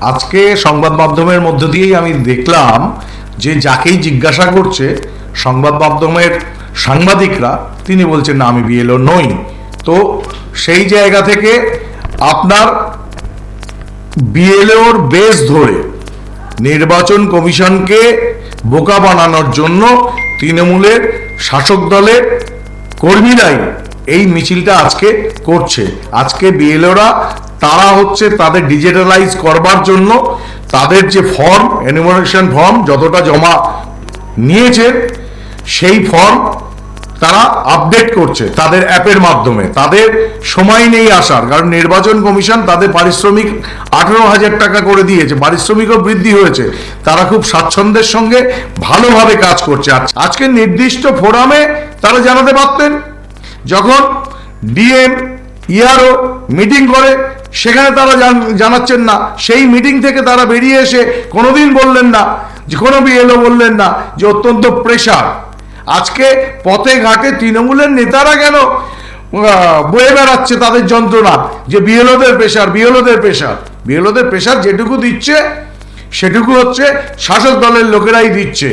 আজকে সংবাদ মাধ্যমের মধ্য দিয়েই আমি দেখলাম যে যাকেই জিজ্ঞাসা করছে সংবাদ মাধ্যমের সাংবাদিকরা, তিনি বলছেন, না, আমি বিএলও নই। তো সেই জায়গা থেকে আপনার বিএলওর বেস ধরে নির্বাচন কমিশনকে বোকা বানানোর জন্য তৃণমূলের শাসক দলের কর্মীরাই এই মিছিলটা আজকে করছে। আজকে বিএলওরা তারা হচ্ছে তাদের ডিজিটালাইজ করবার জন্য তাদের যে ফর্ম এনিমোরেশন ফর্ম যতটা জমা নিয়েছে, সেই ফর্ম তারা আপডেট করছে তাদের অ্যাপের মাধ্যমে। তাদের সময় নেই আসার, কারণ নির্বাচন কমিশন তাদের পারিশ্রমিক আঠেরো হাজার টাকা করে দিয়েছে, পারিশ্রমিকও বৃদ্ধি হয়েছে। তারা খুব স্বাচ্ছন্দ্যের সঙ্গে ভালোভাবে কাজ করছে। আজকে নির্দিষ্ট ফোরামে তারা জানাতে পারতেন, যখন ডিএম ইআরও মিটিং করে সেখানে তারা জানাচ্ছেন না। সেই মিটিং থেকে তারা বেরিয়ে এসে কোনোদিন বললেন না, যে কোনো বিএলও বললেন না যে অত্যন্ত প্রেশার। আজকে পথে ঘাটে তৃণমূলের নেতারা কেন বয়ে বেড়াচ্ছে তাদের যন্ত্রণা, যে বিএলওদের প্রেশার বিএলওদের প্রেশার। বিএলওদের প্রেশার যেটুকু দিচ্ছে, সেটুকু হচ্ছে শাসক দলের লোকেরাই দিচ্ছে।